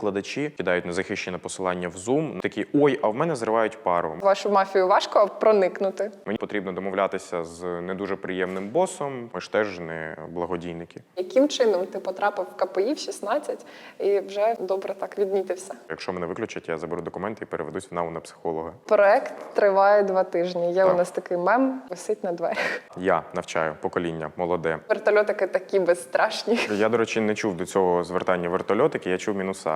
Викладачі кидають незахищене посилання в Zoom, такі ой, а в мене зривають пару. Вашу мафію важко проникнути. Мені потрібно домовлятися з не дуже приємним босом. Ми ж теж не благодійники. Яким чином ти потрапив в КПІ в 16 і вже добре так відмітився? Якщо мене виключать, я заберу документи і переведусь в НАУ на психолога. Проект триває два тижні. Є Так. у нас такий мем, висить на дверях. Я навчаю покоління молоде. Вертольотики такі безстрашні. Я, до речі, не чув до цього звертання вертольотики, я чув мінуса.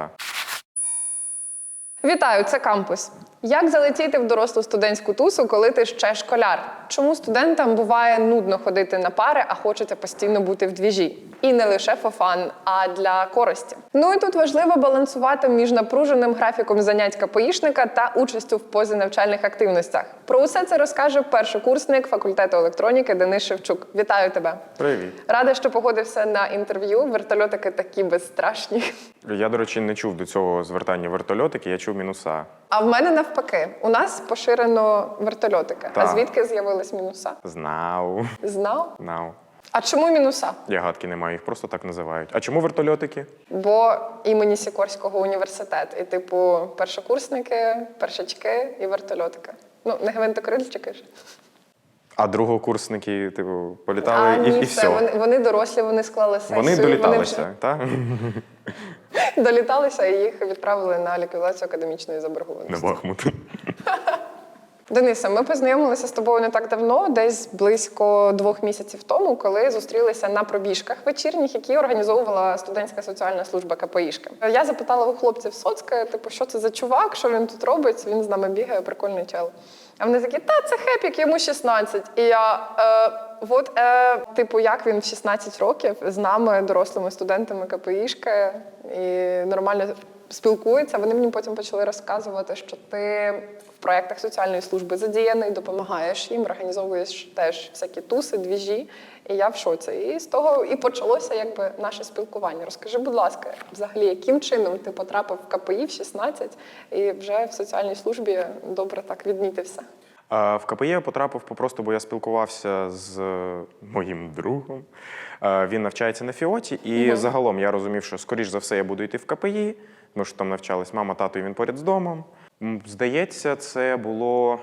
Вітаю, це кампус. Як залетіти в дорослу студентську тусу, коли ти ще школяр? Чому студентам буває нудно ходити на пари, а хочеться постійно бути в двіжі? І не лише фофан, а для користі. Ну і тут важливо балансувати між напруженим графіком занять КПІшника та участю в позанавчальних активностях. Про усе це розкаже першокурсник факультету електроніки Денис Шевчук. Вітаю тебе! Привіт. Рада, що погодився на інтерв'ю. Вертольотики такі безстрашні. Я, до речі, не чув до цього звертання вертольотики, я чув мінуса. А в мене навпаки, у нас поширено вертольотики. А Так. звідки з'явились мінуса? Знав. Знав? Знав. А чому мінуса? Я гадки не маю, їх просто так називають. А чому вертольотики? Бо імені Сікорського університет. І, типу, першокурсники, першачки і вертольотики. Ну, не гвинтокрильчики ж. А другокурсники, типу, політали а, і, ні, і все. все. Вони, вони дорослі, вони склали сесію. Вони доліталися, так? Доліталися і їх відправили на ліквідацію академічної На заборгованості. Бахмут. Дениса, ми познайомилися з тобою не так давно, десь близько двох місяців тому, коли зустрілися на пробіжках вечірніх, які організовувала студентська соціальна служба КПІшки. Я запитала у хлопців соцка, типу, що це за чувак, що він тут робить? Він з нами бігає, прикольний чел. А вони такі, та це хепік, йому 16. І я. Е, От, е, типу, як він в 16 років з нами, дорослими студентами КПІшки, і нормально спілкується. Вони мені потім почали розказувати, що ти в проєктах соціальної служби задіяний, допомагаєш їм, організовуєш теж всякі туси, двіжі. І я в шоці. І з того і почалося якби наше спілкування. Розкажи, будь ласка, взагалі, яким чином ти потрапив в КПІ в 16 і вже в соціальній службі добре так відмітився? В КПЄ я потрапив попросту, бо я спілкувався з моїм другом. Е, Він навчається на фіоті, і загалом я розумів, що скоріш за все я буду йти в КПІ. Ми ж там навчались мама, тато, і він поряд з домом. Здається, це було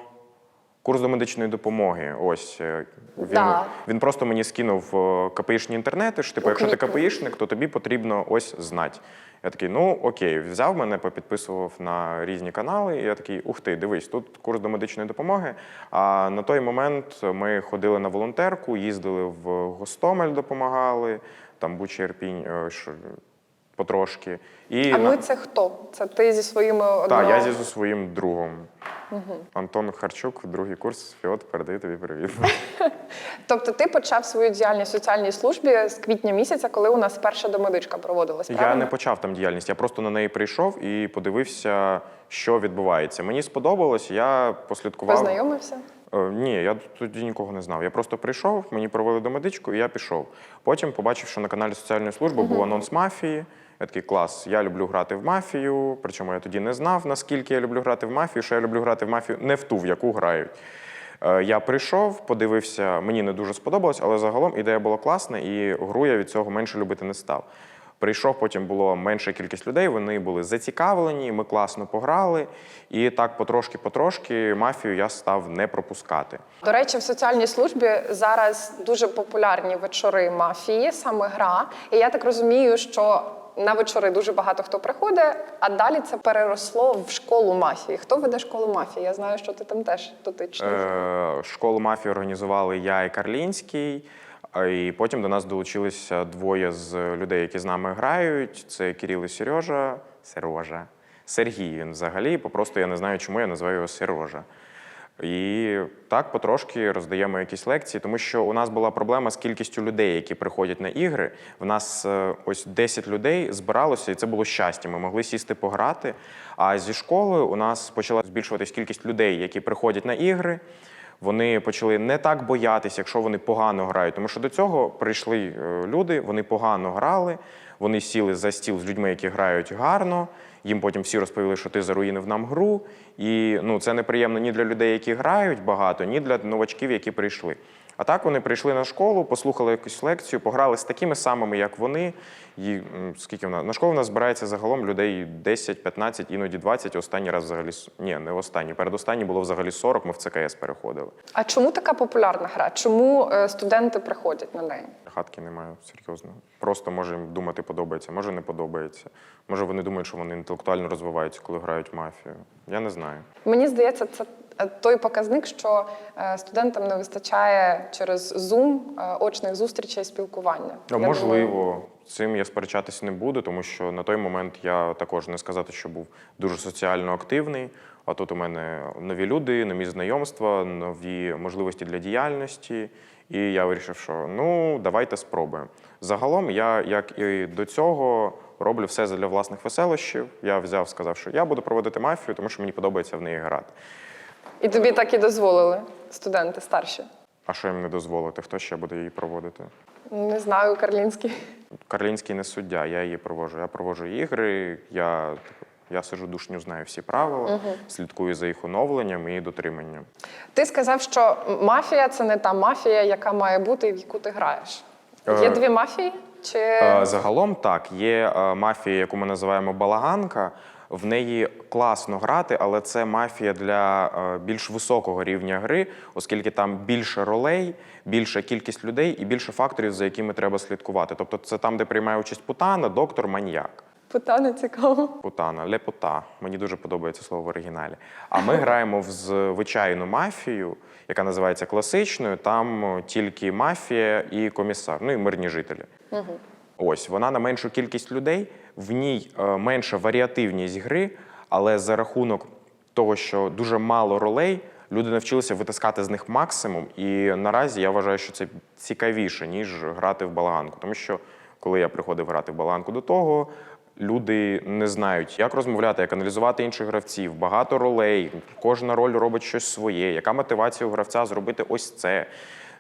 курс до медичної допомоги. Ось е, він, Да. він просто мені скинув е, КПІшні інтернети. що, Типу, якщо ти. КПІшник, то тобі потрібно ось знати. Я такий, ну окей, взяв мене, попідписував на різні канали. І я такий, ух ти, дивись, тут курс до медичної допомоги. А на той момент ми ходили на волонтерку, їздили в Гостомель, допомагали, там Буча Ірпінь, е, потрошки. І А на- ми це хто? Це ти зі своїми так, одно- я зі своїм другом. Антон Харчук, другий курс Фіот, передаю тобі привіт. Тобто ти почав свою діяльність в соціальній службі з квітня місяця, коли у нас перша домедичка проводилась. Я правильно? не почав там діяльність, я просто на неї прийшов і подивився, що відбувається. Мені сподобалось, я послідкував. Познайомився? Е, Ні, я тоді нікого не знав. Я просто прийшов, мені провели домедичку, і я пішов. Потім побачив, що на каналі соціальної служби був анонс мафії. Я такий клас, я люблю грати в мафію. Причому я тоді не знав, наскільки я люблю грати в мафію, що я люблю грати в мафію не в ту, в яку грають. Е, Я прийшов, подивився, мені не дуже сподобалось, але загалом ідея була класна, і гру я від цього менше любити не став. Прийшов, потім було менша кількість людей, вони були зацікавлені, ми класно пограли. І так потрошки-потрошки мафію я став не пропускати. До речі, в соціальній службі зараз дуже популярні вечори мафії, саме гра. І я так розумію, що на вечори дуже багато хто приходить, а далі це переросло в школу мафії. Хто веде школу мафії? Я знаю, що ти там теж дотичний. Е, Школу мафії організували я і Карлінський. І потім до нас долучилися двоє з людей, які з нами грають. Це Кирил і Сережа. Сережа. Сергій він взагалі. Попросту я не знаю, чому я називаю його Сережа. І так потрошки роздаємо якісь лекції, тому що у нас була проблема з кількістю людей, які приходять на ігри. В нас е, ось 10 людей збиралося, і це було щастя. Ми могли сісти пограти. А зі школи у нас почала збільшуватись кількість людей, які приходять на ігри. Вони почали не так боятися, якщо вони погано грають. Тому що до цього прийшли е, люди, вони погано грали, вони сіли за стіл з людьми, які грають гарно. Їм потім всі розповіли, що ти заруїнив нам гру. І ну, це неприємно ні для людей, які грають багато, ні для новачків, які прийшли. А так вони прийшли на школу, послухали якусь лекцію, пограли з такими самими, як вони. І скільки в нас на школу в нас збирається загалом людей 10, 15, іноді 20. Останній раз взагалі ні, не останній. Передостанній було взагалі 40, Ми в ЦКС переходили. А чому така популярна гра? Чому е, студенти приходять на неї? Хатки немає, серйозно. Просто може їм думати подобається, може не подобається. Може вони думають, що вони інтелектуально розвиваються, коли грають в мафію. Я не знаю. Мені здається, це той показник, що е, студентам не вистачає через Zoom е, очних зустрічей спілкування. Ну, можливо, цим я сперечатися не буду, тому що на той момент я також не сказати, що був дуже соціально активний. А тут у мене нові люди, нові знайомства, нові можливості для діяльності. І я вирішив, що ну давайте спробуємо. Загалом, я, як і до цього, роблю все для власних веселощів. Я взяв, сказав, що я буду проводити мафію, тому що мені подобається в неї грати. І тобі так і дозволили студенти старші. А що їм не дозволити? Хто ще буде її проводити? Не знаю, Карлінський. Карлінський не суддя, я її проводжу. Я проводжу ігри, я, я сиджу душню, знаю всі правила, слідкую за їх оновленням і дотриманням. Ти сказав, що мафія це не та мафія, яка має бути і в яку ти граєш. Є Е, дві мафії? Чи Е, Загалом так, є е, мафія, яку ми називаємо балаганка. В неї класно грати, але це мафія для е, більш високого рівня гри, оскільки там більше ролей, більша кількість людей і більше факторів, за якими треба слідкувати. Тобто, це там, де приймає участь путана, доктор, маніяк. питання цікаво? Путана, лепота. Мені дуже подобається слово в оригіналі. А ми граємо в звичайну мафію, яка називається класичною. Там тільки мафія і комісар, ну і мирні жителі. Ось вона на меншу кількість людей, в ній е, менша варіативність гри, але за рахунок того, що дуже мало ролей, люди навчилися витискати з них максимум. І наразі я вважаю, що це цікавіше, ніж грати в балаганку. Тому що коли я приходив грати в балаганку до того, люди не знають, як розмовляти, як аналізувати інших гравців, багато ролей, кожна роль робить щось своє. Яка мотивація у гравця зробити ось це?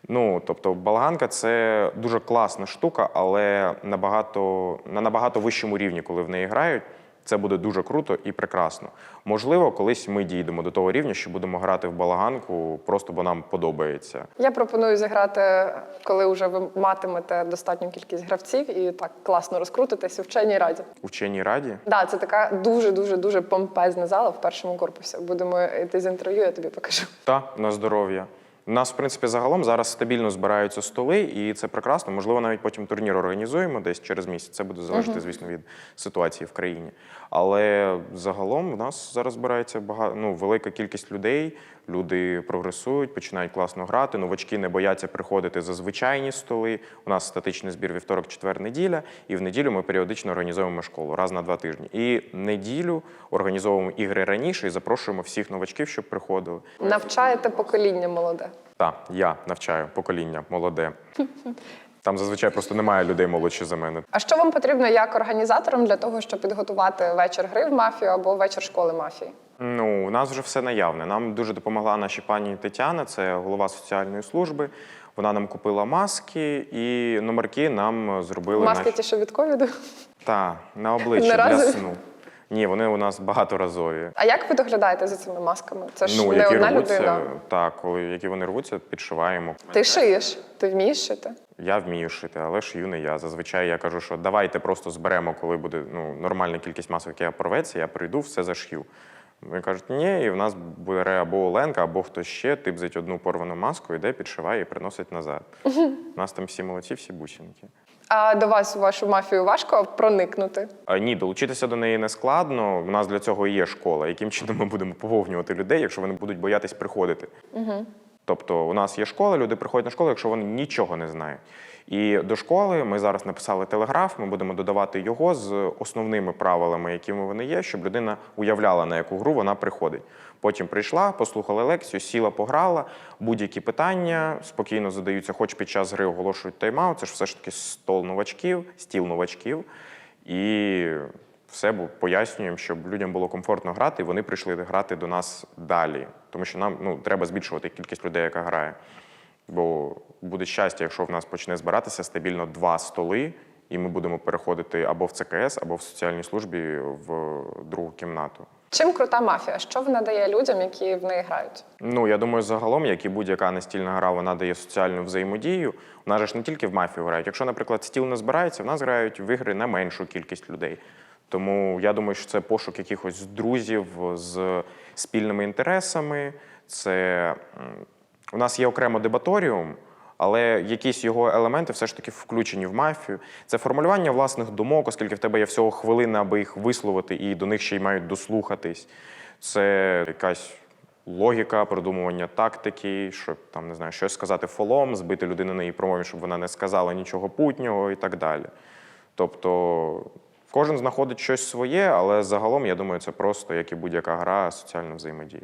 Ну, тобто, балаганка це дуже класна штука, але набагато, на набагато вищому рівні, коли в неї грають, це буде дуже круто і прекрасно. Можливо, колись ми дійдемо до того рівня, що будемо грати в балаганку, просто бо нам подобається. Я пропоную зіграти, коли вже ви матимете достатню кількість гравців і так класно розкрутитесь у вченій раді. У вченій раді. Да, це така дуже дуже дуже помпезна зала в першому корпусі. Будемо йти з інтерв'ю, я тобі покажу. Та на здоров'я. У нас, в принципі, загалом зараз стабільно збираються столи, і це прекрасно. Можливо, навіть потім турнір організуємо десь через місяць. Це буде залежати, звісно, від ситуації в країні. Але загалом в нас зараз збирається багато, ну, велика кількість людей. Люди прогресують, починають класно грати. Новачки не бояться приходити за звичайні столи. У нас статичний збір вівторок, четвер, неділя. І в неділю ми періодично організовуємо школу раз на два тижні. І неділю організовуємо ігри раніше і запрошуємо всіх новачків, щоб приходили. Навчаєте покоління молоде. Так, я навчаю покоління молоде. Там зазвичай просто немає людей молодші за мене. А що вам потрібно як організаторам для того, щоб підготувати вечір гри в мафію або вечір школи мафії? Ну, у нас вже все наявне. Нам дуже допомогла наша пані Тетяна, це голова соціальної служби. Вона нам купила маски і номерки нам зробили Маски наші- ті, що від ковіду. Та, на обличчя для сну. Ні, вони у нас багаторазові. А як ви доглядаєте за цими масками? Це ж ну, не які одна рвуться, людина. так, коли які вони рвуться, підшиваємо. Ти шиєш, ти вмієш шити. Я вмію шити, але шию не я. Зазвичай я кажу, що давайте просто зберемо, коли буде ну, нормальна кількість масок, яка порветься, я прийду, все зашью. Вони кажуть, ні, і в нас бере або Оленка, або хтось ще, типзить одну порвану маску, йде, підшиває і приносить назад. У нас там всі молодці, всі бусинки. А до вас у вашу мафію важко проникнути? А, ні, долучитися до неї не складно. У нас для цього і є школа. Яким чином ми будемо поповнювати людей, якщо вони будуть боятись приходити? Тобто, у нас є школа, люди приходять на школу, якщо вони нічого не знають. І до школи ми зараз написали телеграф. Ми будемо додавати його з основними правилами, якими вони є, щоб людина уявляла, на яку гру вона приходить. Потім прийшла, послухала лекцію, сіла, пограла. Будь-які питання спокійно задаються, хоч під час гри оголошують тайм-аут. Це ж все ж таки стол новачків, стіл новачків. І все пояснюємо, щоб людям було комфортно грати, і вони прийшли грати до нас далі. Тому що нам ну, треба збільшувати кількість людей, яка грає. Бо буде щастя, якщо в нас почне збиратися стабільно два столи, і ми будемо переходити або в ЦКС, або в соціальній службі в другу кімнату. Чим крута мафія? Що вона дає людям, які в неї грають? Ну, я думаю, загалом, як і будь-яка настільна гра, вона дає соціальну взаємодію. Же ж не тільки в мафію грають. Якщо, наприклад, стіл не збирається, в нас грають в ігри на меншу кількість людей. Тому я думаю, що це пошук якихось друзів з спільними інтересами. Це у нас є окремо дебаторіум, але якісь його елементи все ж таки включені в мафію. Це формулювання власних думок, оскільки в тебе є всього хвилина, аби їх висловити, і до них ще й мають дослухатись. Це якась логіка, продумування тактики, щоб там не знаю, щось сказати фолом, збити людину на її промові, щоб вона не сказала нічого путнього і так далі. Тобто кожен знаходить щось своє, але загалом я думаю, це просто як і будь-яка гра, соціальна взаємодія.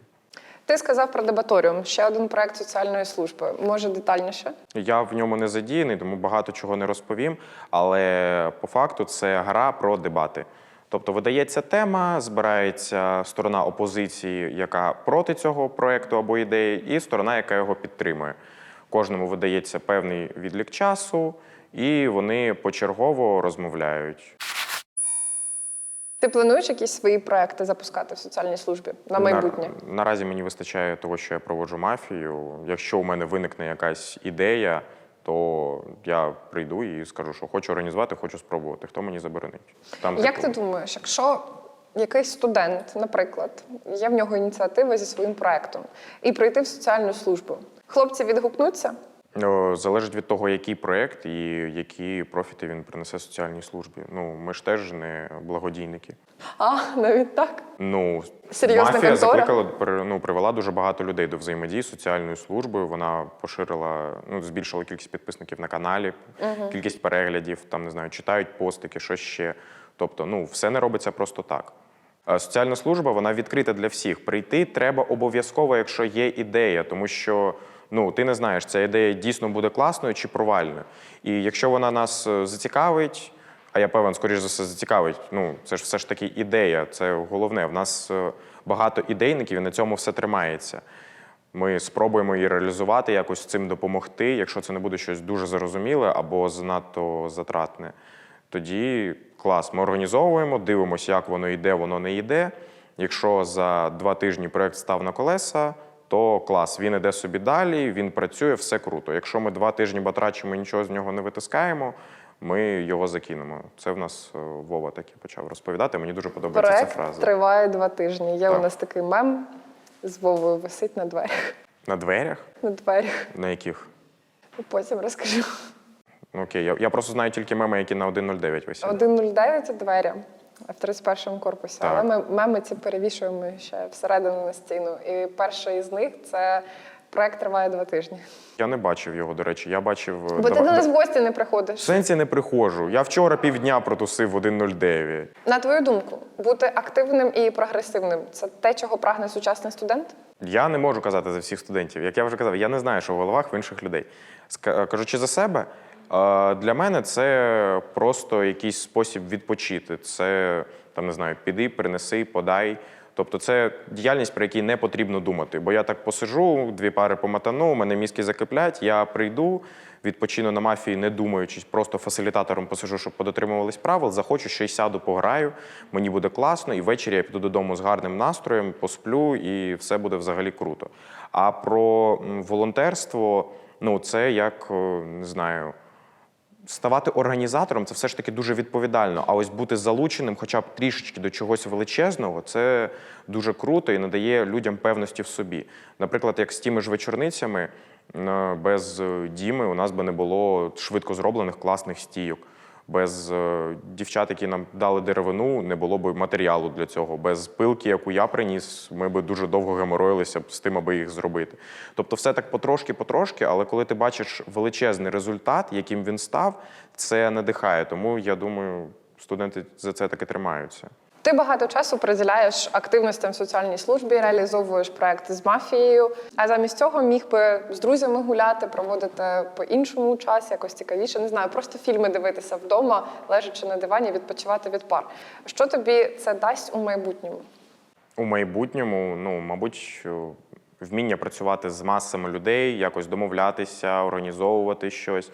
Ти сказав про дебаторіум, ще один проект соціальної служби. Може детальніше? Я в ньому не задіяний, тому багато чого не розповім. Але по факту це гра про дебати. Тобто видається тема, збирається сторона опозиції, яка проти цього проекту або ідеї, і сторона, яка його підтримує. Кожному видається певний відлік часу, і вони почергово розмовляють. Ти плануєш якісь свої проекти запускати в соціальній службі на майбутнє? На, наразі мені вистачає того, що я проводжу мафію. Якщо у мене виникне якась ідея, то я прийду і скажу, що хочу організувати, хочу спробувати. Хто мені заборонить? Там Як типу, ти думаєш, якщо якийсь студент, наприклад, є в нього ініціатива зі своїм проектом, і прийти в соціальну службу, хлопці відгукнуться? О, Залежить від того, який проєкт і які профіти він принесе соціальній службі. Ну, ми ж теж не благодійники. А, навіть так. Ну, Серйозна мафія контора? закликала, ну, привела дуже багато людей до взаємодії з соціальною службою. Вона поширила, ну, збільшила кількість підписників на каналі, кількість переглядів, там не знаю, читають постики, що ще. Тобто, ну, все не робиться просто так. Е, Соціальна служба вона відкрита для всіх. Прийти треба обов'язково, якщо є ідея, тому що ну ти не знаєш, ця ідея дійсно буде класною чи провальною. І якщо вона нас е, зацікавить, а я певен, скоріш за все, зацікавить. Ну, це ж все ж таки ідея, це головне. В нас е, багато ідейників, і на цьому все тримається. Ми спробуємо її реалізувати, якось цим допомогти. Якщо це не буде щось дуже зрозуміле або занадто затратне, тоді клас. Ми організовуємо, дивимося, як воно йде, воно не йде. Якщо за два тижні проект став на колеса, то клас, він іде собі далі, він працює, все круто. Якщо ми два тижні батрачимо і нічого з нього не витискаємо, ми його закинемо. Це в нас е, Вова таки почав розповідати. Мені дуже подобається ця фраза. триває два тижні. Є Так. у нас такий мем з Вовою висить на дверях. На дверях? На дверях. На яких? Потім розкажу. Ну, окей, я, я просто знаю тільки меми, які на 1.09 висять. 1.09 це двері в 31-му корпусі. Так. Але ми меми ці перевішуємо ще всередину на стіну. І перший із них це проект триває два тижні. Я не бачив його, до речі. Я бачив. е, Бо ти два- до нас в гості не приходиш. В сенсі не приходжу. Я вчора півдня протусив в 1.09. На твою думку, бути активним і прогресивним це те, чого прагне сучасний студент? Я не можу казати за всіх студентів. Як я вже казав, я не знаю, що в головах в інших людей. Кажучи за себе, для мене це просто якийсь спосіб відпочити. Це там не знаю, піди, принеси, подай. Тобто це діяльність, про якій не потрібно думати. Бо я так посижу, дві пари поматану, у мене мізки закиплять, я прийду, відпочину на мафії, не думаючись, просто фасилітатором посижу, щоб подотримувались правил. Захочу, ще й сяду, пограю, мені буде класно, і ввечері я піду додому з гарним настроєм, посплю, і все буде взагалі круто. А про волонтерство, ну це як е, не знаю. Ставати організатором це все ж таки дуже відповідально. А ось бути залученим, хоча б трішечки до чогось величезного, це дуже круто і надає людям певності в собі. Наприклад, як з тими ж вечорницями, е, без е, Діми у нас би не було швидко зроблених класних стійок. Без е, дівчат, які нам дали деревину, не було б матеріалу для цього. Без пилки, яку я приніс, ми би дуже довго геморроїлися з тим, аби їх зробити. Тобто, все так потрошки-потрошки, але коли ти бачиш величезний результат, яким він став, це надихає. Тому я думаю, студенти за це таки тримаються. Ти багато часу приділяєш активностям в соціальній службі, реалізовуєш проекти з мафією. А замість цього міг би з друзями гуляти, проводити по іншому час, якось цікавіше. Не знаю, просто фільми дивитися вдома, лежачи на дивані, відпочивати від пар. Що тобі це дасть у майбутньому? У майбутньому, ну, мабуть, вміння працювати з масами людей, якось домовлятися, організовувати щось.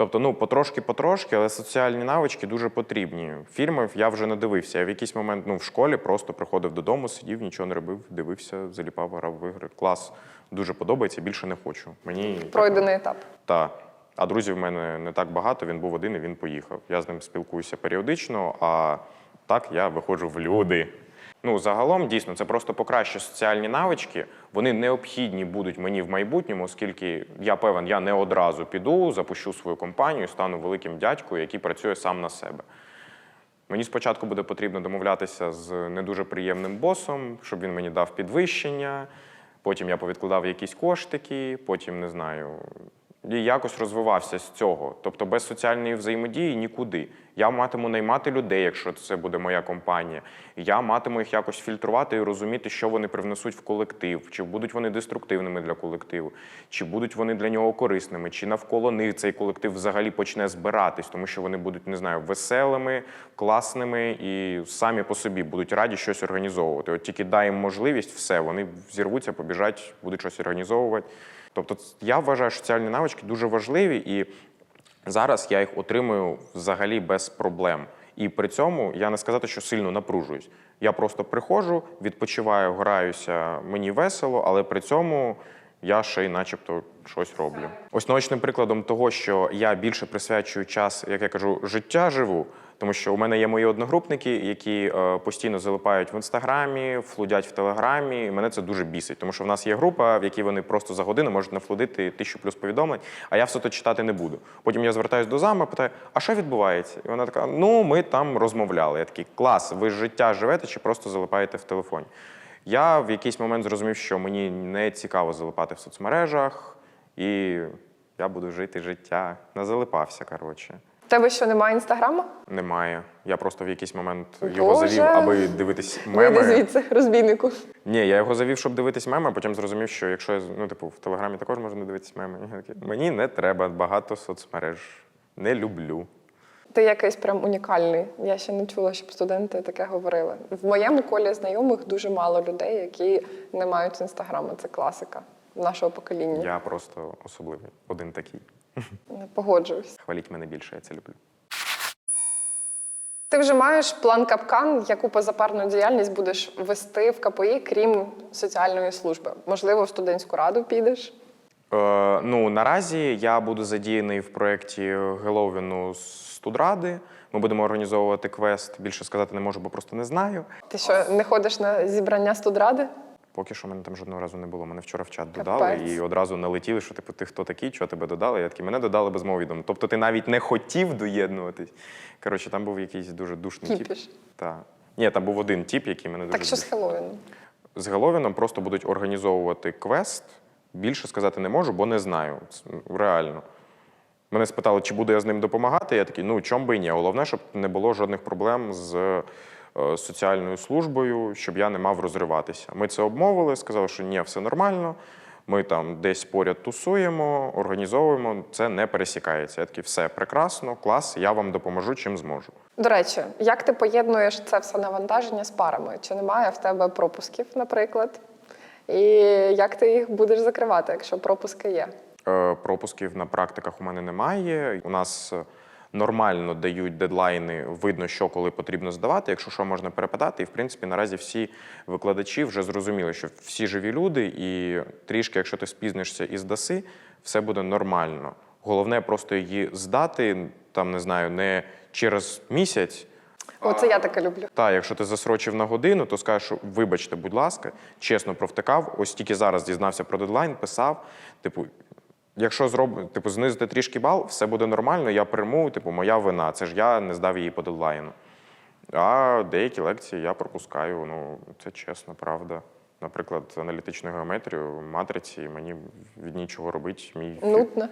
Тобто, ну, потрошки-потрошки, але соціальні навички дуже потрібні. Фільмів я вже не дивився. Я в якийсь момент ну, в школі просто приходив додому, сидів, нічого не робив, дивився, заліпав, грав в ігри. Клас. Дуже подобається, більше не хочу. Мені Пройдений етап. та. А друзів в мене не так багато, він був один і він поїхав. Я з ним спілкуюся періодично, а так я виходжу в люди. Ну, загалом, дійсно, це просто покращує соціальні навички. Вони необхідні будуть мені в майбутньому, оскільки я певен, я не одразу піду, запущу свою компанію, стану великим дядькою, який працює сам на себе. Мені спочатку буде потрібно домовлятися з не дуже приємним босом, щоб він мені дав підвищення. Потім я повідкладав якісь коштики, потім не знаю. І якось розвивався з цього. Тобто без соціальної взаємодії нікуди. Я матиму наймати людей, якщо це буде моя компанія. Я матиму їх якось фільтрувати і розуміти, що вони привнесуть в колектив, чи будуть вони деструктивними для колективу, чи будуть вони для нього корисними, чи навколо них цей колектив взагалі почне збиратись, тому що вони будуть, не знаю, веселими, класними і самі по собі будуть раді щось організовувати. От тільки дай їм можливість, все, вони зірвуться, побіжать, будуть щось організовувати. Тобто, я вважаю, що соціальні навички дуже важливі, і зараз я їх отримую взагалі без проблем. І при цьому я не сказати, що сильно напружуюсь. Я просто приходжу, відпочиваю, граюся, мені весело, але при цьому я ще й начебто щось роблю. Ось наочним прикладом того, що я більше присвячую час, як я кажу, життя живу. Тому що у мене є мої одногрупники, які е, постійно залипають в інстаграмі, флудять в телеграмі. І мене це дуже бісить, тому що в нас є група, в якій вони просто за годину можуть нафлудити тисячу плюс повідомлень, а я все то читати не буду. Потім я звертаюся до зами, питаю, а що відбувається? І вона така: ну, ми там розмовляли. Я такий клас, ви життя живете чи просто залипаєте в телефоні? Я в якийсь момент зрозумів, що мені не цікаво залипати в соцмережах, і я буду жити життя. Не залипався, коротше. В тебе що немає інстаграму? Немає. Я просто в якийсь момент його Боже. завів, аби дивитись Вийди звідси, розбійнику. Ні, я його завів, щоб дивитись меми, а потім зрозумів, що якщо я ну, типу, в Телеграмі також можна дивитись меми. Я такий, Мені не треба багато соцмереж. Не люблю. Ти якийсь прям унікальний. Я ще не чула, щоб студенти таке говорили. В моєму колі знайомих дуже мало людей, які не мають інстаграму. Це класика нашого покоління. Я просто особливий. Один такий. Не погоджуюсь. Хваліть мене більше, я це люблю. Ти вже маєш план капкан, яку позапарну діяльність будеш вести в КПІ, крім соціальної служби. Можливо, в студентську раду підеш. Е, ну, наразі я буду задіяний в проєкті Геловіну студради. Ми будемо організовувати квест. Більше сказати не можу, бо просто не знаю. Ти що, не ходиш на зібрання студради? Поки що мене там жодного разу не було. Мене вчора в чат додали Капець. і одразу налетіли, що типу, ти хто такий, чого тебе додали? Я такий, мене додали без мого відомо. Тобто ти навіть не хотів доєднуватись. Коротше, там був якийсь дуже душний тіп. Кіпіш. Так. Ні, там був один тіп, який мене дуже Так що з збив. Хеллоуіном? з Геловіном просто будуть організовувати квест. Більше сказати не можу, бо не знаю. Реально. Мене спитали, чи буду я з ним допомагати. Я такий, ну чом би і ні. Головне, щоб не було жодних проблем з е, соціальною службою, щоб я не мав розриватися. Ми це обмовили, сказали, що ні, все нормально. Ми там десь поряд тусуємо, організовуємо, це не пересікається. Я такий, все прекрасно, клас, я вам допоможу, чим зможу. До речі, як ти поєднуєш це все навантаження з парами? Чи немає в тебе пропусків, наприклад? І як ти їх будеш закривати, якщо пропуски є? Е, Пропусків на практиках у мене немає. У нас е, нормально дають дедлайни, видно, що коли потрібно здавати, якщо що можна перепадати. І в принципі наразі всі викладачі вже зрозуміли, що всі живі люди, і трішки, якщо ти спізнишся і здаси, все буде нормально. Головне просто її здати, там не знаю, не через місяць. Оце я таке люблю. Та, якщо ти засрочив на годину, то скажеш, що вибачте, будь ласка, чесно провтикав. Ось тільки зараз дізнався про дедлайн, писав. Типу, якщо зроб... типу, знизити трішки бал, все буде нормально, я прийму, типу, моя вина. Це ж я не здав її по дедлайну. А деякі лекції я пропускаю. Ну, це чесно, правда. Наприклад, аналітичну геометрію, матриці, мені від нічого робити. Мій Нудно.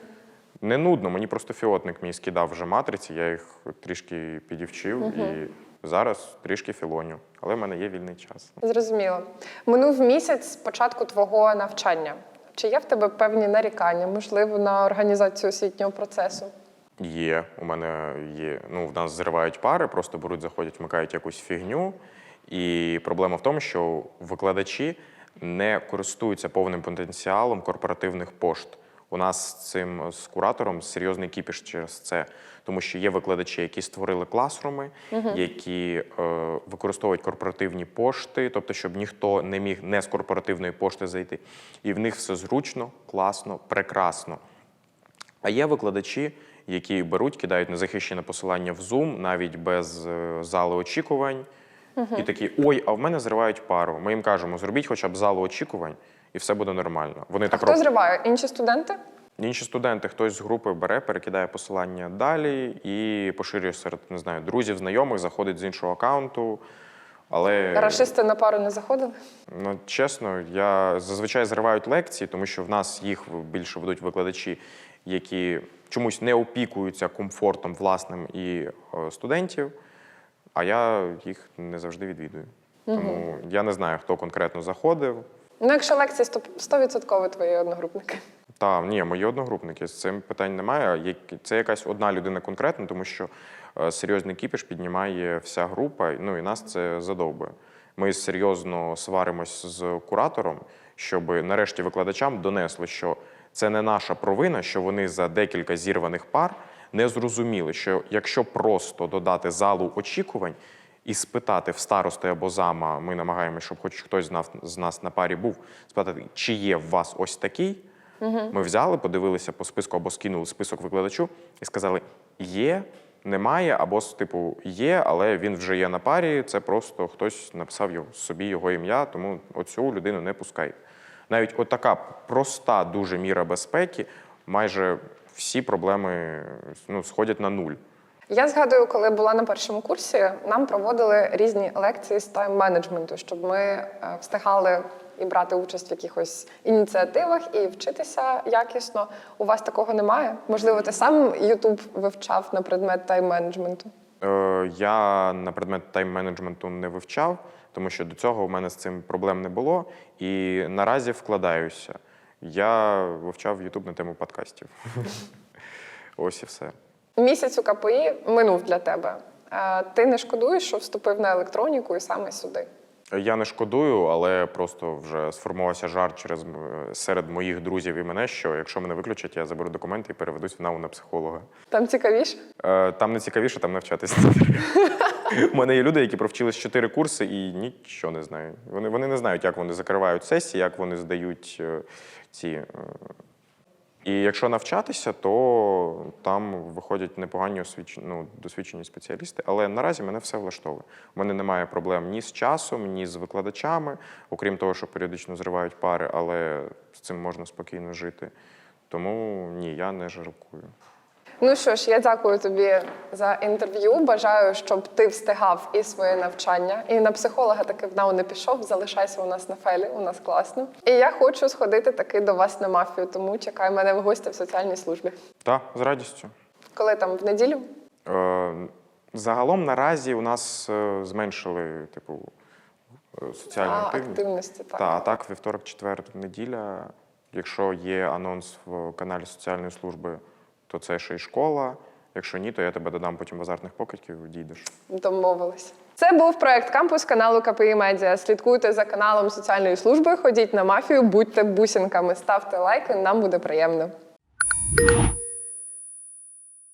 Не нудно, мені просто фіотник мій скидав вже матриці, я їх трішки підівчив і зараз трішки філоню. Але в мене є вільний час. Зрозуміло. Минув місяць з початку твого навчання. Чи є в тебе певні нарікання, можливо, на організацію освітнього процесу? Є, у мене є. Ну, в нас зривають пари, просто беруть, заходять, вмикають якусь фігню. І проблема в тому, що викладачі не користуються повним потенціалом корпоративних пошт. У нас з цим з куратором серйозний кіпіш через це, тому що є викладачі, які створили класруми, які е, використовують корпоративні пошти, тобто, щоб ніхто не міг не з корпоративної пошти зайти. І в них все зручно, класно, прекрасно. А є викладачі, які беруть, кидають незахищене посилання в Zoom навіть без е, зали очікувань. І такі: ой, а в мене зривають пару. Ми їм кажемо, зробіть хоча б залу очікувань, і все буде нормально. Вони А так хто роблять. зриває? Інші студенти? Інші студенти, хтось з групи бере, перекидає посилання далі і поширює серед не знаю, друзів, знайомих, заходить з іншого аккаунту. Але Рашисти на пару не заходили? Ну, чесно, я зазвичай зривають лекції, тому що в нас їх більше ведуть викладачі, які чомусь не опікуються комфортом власним і студентів, а я їх не завжди відвідую. Тому я не знаю, хто конкретно заходив. Ну, якщо лекції, то 100% твої одногрупники. Та ні, мої одногрупники з цим питань немає. Це якась одна людина конкретно, тому що е, серйозний кіпіш піднімає вся група. Ну і нас це задовбує. Ми серйозно сваримось з куратором, щоб нарешті викладачам донесли, що це не наша провина, що вони за декілька зірваних пар не зрозуміли, що якщо просто додати залу очікувань і спитати в старости або зама, ми намагаємося, щоб хоч хтось з нас, на парі був, спитати, чи є в вас ось такий. Ми взяли, подивилися по списку або скинули список викладачу і сказали: є, немає, або типу є, але він вже є на парі. Це просто хтось написав його, собі його ім'я, тому оцю людину не пускайте. Навіть от така проста дуже міра безпеки, майже всі проблеми ну, сходять на нуль. Я згадую, коли була на першому курсі, нам проводили різні лекції з тайм-менеджменту, щоб ми е, встигали і брати участь в якихось ініціативах і вчитися якісно. У вас такого немає? Можливо, ти сам Ютуб вивчав на предмет тайм-менеджменту? Е, Я на предмет тайм-менеджменту не вивчав, тому що до цього в мене з цим проблем не було. І наразі вкладаюся. Я вивчав Ютуб на тему подкастів. Ось і все. Місяць у КПІ минув для тебе. Е, Ти не шкодуєш, що вступив на електроніку і саме сюди? Я не шкодую, але просто вже сформувався жарт через серед моїх друзів і мене, що якщо мене виключать, я заберу документи і переведусь в НАУ на психолога. Там цікавіше? Е, Там не цікавіше, там навчатися. У мене є люди, які провчились чотири курси і нічого не знають. Вони, вони не знають, як вони закривають сесії, як вони здають е, ці. І якщо навчатися, то там виходять непогані освіч... ну, досвідчені спеціалісти. Але наразі мене все влаштовує. У мене немає проблем ні з часом, ні з викладачами, окрім того, що періодично зривають пари, але з цим можна спокійно жити. Тому ні, я не жалкую. Ну що ж, я дякую тобі за інтерв'ю. Бажаю, щоб ти встигав і своє навчання, і на психолога таки в НАУ не пішов. Залишайся у нас на фелі, у нас класно. І я хочу сходити таки до вас на мафію, тому чекай мене в гості в соціальній службі. Так, з радістю. Коли там в неділю? Е, Загалом наразі у нас е, зменшили типу е, соціальну А, активність. активності, так. Та, а так, вівторок, четвер, неділя. Якщо є анонс в каналі соціальної служби, то це ще й школа. Якщо ні, то я тебе додам потім в азартних покидьків, дійдеш. Домовились. Це був проект кампус каналу КПІ Медіа. Слідкуйте за каналом соціальної служби, ходіть на мафію, будьте бусинками, ставте лайки, нам буде приємно.